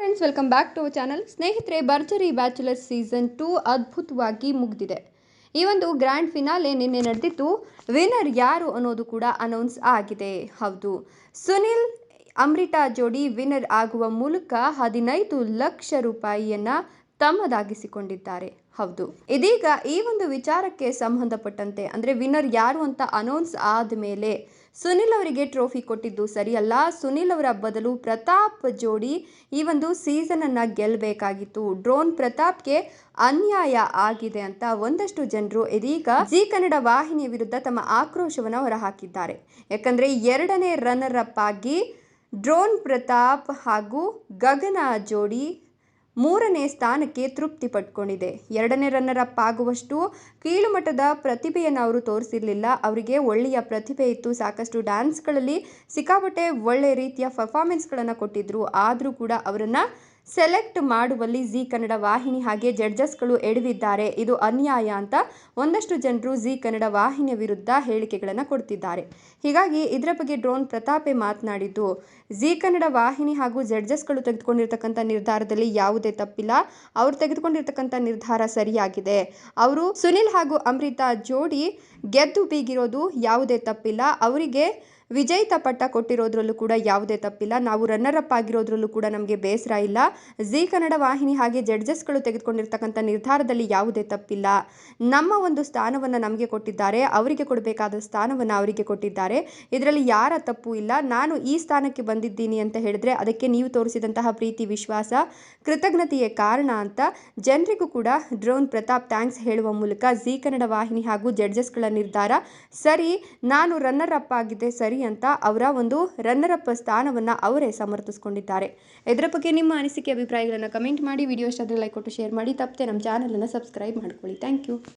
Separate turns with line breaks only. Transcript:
Friends welcome back to channel ಸ್ನೇಹಿತರೆ, ಭರ್ಜರಿ bachelor season two ಅದ್ಭುತವಾಗಿ ಮುಗಿದಿದೆ. ಈ ಒಂದು ಗ್ರ್ಯಾಂಡ್ ಫಿನಾಲೆ ನಿನ್ನೆ ನಡೆದಿತ್ತು ವಿನ್ನರ್ ಯಾರು ಅನ್ನೋದು ಕೂಡ ಅನೌನ್ಸ್ ಆಗಿದೆ. ಹೌದು. ಸುನಿಲ್, ಅಮೃತಾ ಜೋಡಿ ವಿನ್ನರ್ ಆಗುವ ಮೂಲಕ ಹದಿನೈದು ಲಕ್ಷ ರೂಪಾಯಿಯನ್ನು ತಮ್ಮದಾಗಿಸಿಕೊಂಡಿದ್ದಾರೆ. ಹೌದು. ಇದೀಗ ಈ ಒಂದು ವಿಚಾರಕ್ಕೆ ಸಂಬಂಧಪಟ್ಟಂತೆ, ಅಂದರೆ ವಿನ್ನರ್ ಯಾರು ಅಂತ ಅನೌನ್ಸ್ ಆದಮೇಲೆ ಸುನಿಲ್ ಅವರಿಗೆ ಟ್ರೋಫಿ ಕೊಟ್ಟಿದ್ದು ಸರಿಯಲ್ಲ. ಸುನಿಲ್ ಅವರ ಬದಲು ಪ್ರತಾಪ್ ಜೋಡಿ ಈ ಒಂದು ಸೀಸನನ್ನು ಗೆಲ್ಲಬೇಕಾಗಿತ್ತು ಡ್ರೋನ್ ಪ್ರತಾಪ್ಗೆ ಅನ್ಯಾಯ ಆಗಿದೆ ಅಂತ ಒಂದಷ್ಟು ಜನರು ಇದೀಗ ಜಿ ಕನ್ನಡ ವಾಹಿನಿಯ ವಿರುದ್ಧ ತಮ್ಮ ಆಕ್ರೋಶವನ್ನು ಹೊರಹಾಕಿದ್ದಾರೆ. ಯಾಕಂದರೆ ಎರಡನೇ ರನ್ನರ್ ಅಪ್ ಆಗಿ ಡ್ರೋನ್ ಪ್ರತಾಪ್ ಹಾಗೂ ಗಗನ ಜೋಡಿ ಮೂರನೇ ಸ್ಥಾನಕ್ಕೆ ತೃಪ್ತಿ ಪಟ್ಕೊಂಡಿದೆ. ಎರಡನೇ ರನ್ನರ್ ಅಪ್ ಆಗುವಷ್ಟು ಕೀಳುಮಟ್ಟದ ಪ್ರತಿಭೆಯನ್ನು ಅವರು ತೋರಿಸಿರಲಿಲ್ಲ. ಅವರಿಗೆ ಒಳ್ಳೆಯ ಪ್ರತಿಭೆ ಇತ್ತು. ಸಾಕಷ್ಟು ಡ್ಯಾನ್ಸ್ಗಳಲ್ಲಿ ಸಿಕ್ಕಾಪಟ್ಟೆ ಒಳ್ಳೆಯ ರೀತಿಯ ಪರ್ಫಾರ್ಮೆನ್ಸ್ಗಳನ್ನು ಕೊಟ್ಟಿದ್ರು. ಆದರೂ ಕೂಡ ಅವರನ್ನು ಸೆಲೆಕ್ಟ್ ಮಾಡುವಲ್ಲಿ ಜಿ ಕನ್ನಡ ವಾಹಿನಿ ಹಾಗೆ ಜಡ್ಜಸ್ಗಳು ಎಡವಿದ್ದಾರೆ. ಇದು ಅನ್ಯಾಯ ಅಂತ ಒಂದಷ್ಟು ಜನರು ಜಿ ಕನ್ನಡ ವಾಹಿನಿಯ ವಿರುದ್ಧ ಹೇಳಿಕೆಗಳನ್ನು ಕೊಡ್ತಿದ್ದಾರೆ. ಹೀಗಾಗಿ ಇದರ ಬಗ್ಗೆ ಡ್ರೋನ್ ಪ್ರತಾಪೆ ಮಾತನಾಡಿದ್ದು, ಜಿ ಕನ್ನಡ ವಾಹಿನಿ ಹಾಗೂ ಜಡ್ಜಸ್ಗಳು ತೆಗೆದುಕೊಂಡಿರ್ತಕ್ಕಂಥ ನಿರ್ಧಾರದಲ್ಲಿ ಯಾವುದೇ ತಪ್ಪಿಲ್ಲ. ಅವರು ತೆಗೆದುಕೊಂಡಿರ್ತಕ್ಕಂಥ ನಿರ್ಧಾರ ಸರಿಯಾಗಿದೆ. ಅವರು ಸುನಿಲ್ ಹಾಗೂ ಅಮೃತಾ ಜೋಡಿ ಗೆದ್ದು ಬೀಗಿರೋದು ಯಾವುದೇ ತಪ್ಪಿಲ್ಲ. ಅವರಿಗೆ ವಿಜೇತ ಪಟ್ಟ ಕೊಟ್ಟಿರೋದ್ರಲ್ಲೂ ಕೂಡ ಯಾವುದೇ ತಪ್ಪಿಲ್ಲ. ನಾವು ರನ್ನರ್ ಅಪ್ ಆಗಿರೋದ್ರಲ್ಲೂ ಕೂಡ ನಮಗೆ ಬೇಸರ ಇಲ್ಲ. ಜಿ ಕನ್ನಡ ವಾಹಿನಿ ಹಾಗೆ ಜಡ್ಜಸ್ಗಳು ತೆಗೆದುಕೊಂಡಿರ್ತಕ್ಕಂಥ ನಿರ್ಧಾರದಲ್ಲಿ ಯಾವುದೇ ತಪ್ಪಿಲ್ಲ. ನಮ್ಮ ಒಂದು ಸ್ಥಾನವನ್ನು ನಮಗೆ ಕೊಟ್ಟಿದ್ದಾರೆ. ಅವರಿಗೆ ಕೊಡಬೇಕಾದ ಸ್ಥಾನವನ್ನು ಅವರಿಗೆ ಕೊಟ್ಟಿದ್ದಾರೆ. ಇದರಲ್ಲಿ ಯಾರ ತಪ್ಪು ಇಲ್ಲ. ನಾನು ಈ ಸ್ಥಾನಕ್ಕೆ ಬಂದಿದ್ದೀನಿ ಅಂತ ಹೇಳಿದ್ರೆ ಅದಕ್ಕೆ ನೀವು ತೋರಿಸಿದಂತಹ ಪ್ರೀತಿ, ವಿಶ್ವಾಸ, ಕೃತಜ್ಞತೆಯೇ ಕಾರಣ ಅಂತ ಜನರಿಗೂ ಕೂಡ ಡ್ರೋನ್ ಪ್ರತಾಪ್ ಥ್ಯಾಂಕ್ಸ್ ಹೇಳುವ ಮೂಲಕ ಜಿ ಕನ್ನಡ ವಾಹಿನಿ ಹಾಗೂ ಜಡ್ಜಸ್ಗಳ ನಿರ್ಧಾರ ಸರಿ. ನಾನು ರನ್ನರ್ ಅಪ್ ಆಗಿದೆ ಸರಿ. ಅಂತ ಅವರ ಒಂದು ರನ್ನರ್ ಅಪ್ ಸ್ಥಾನವನ್ನು ಅವರೇ ಸಮರ್ಥಿಸ್ಕೊಂಡಿದ್ದಾರೆ. ಇದರ ಬಗ್ಗೆ ನಿಮ್ಮ ಅನಿಸಿಕೆ, ಅಭಿಪ್ರಾಯಗಳನ್ನು ಕಮೆಂಟ್ ಮಾಡಿ. ವಿಡಿಯೋ ಇಷ್ಟ ಲೈಕ್ ಕೊಟ್ಟು ಶೇರ್ ಮಾಡಿ. ತಪ್ಪದೆ ನಮ್ಮ ಚಾನಲನ್ನು ಸಬ್ಸ್ಕ್ರೈಬ್ ಮಾಡ್ಕೊಳ್ಳಿ. Thank you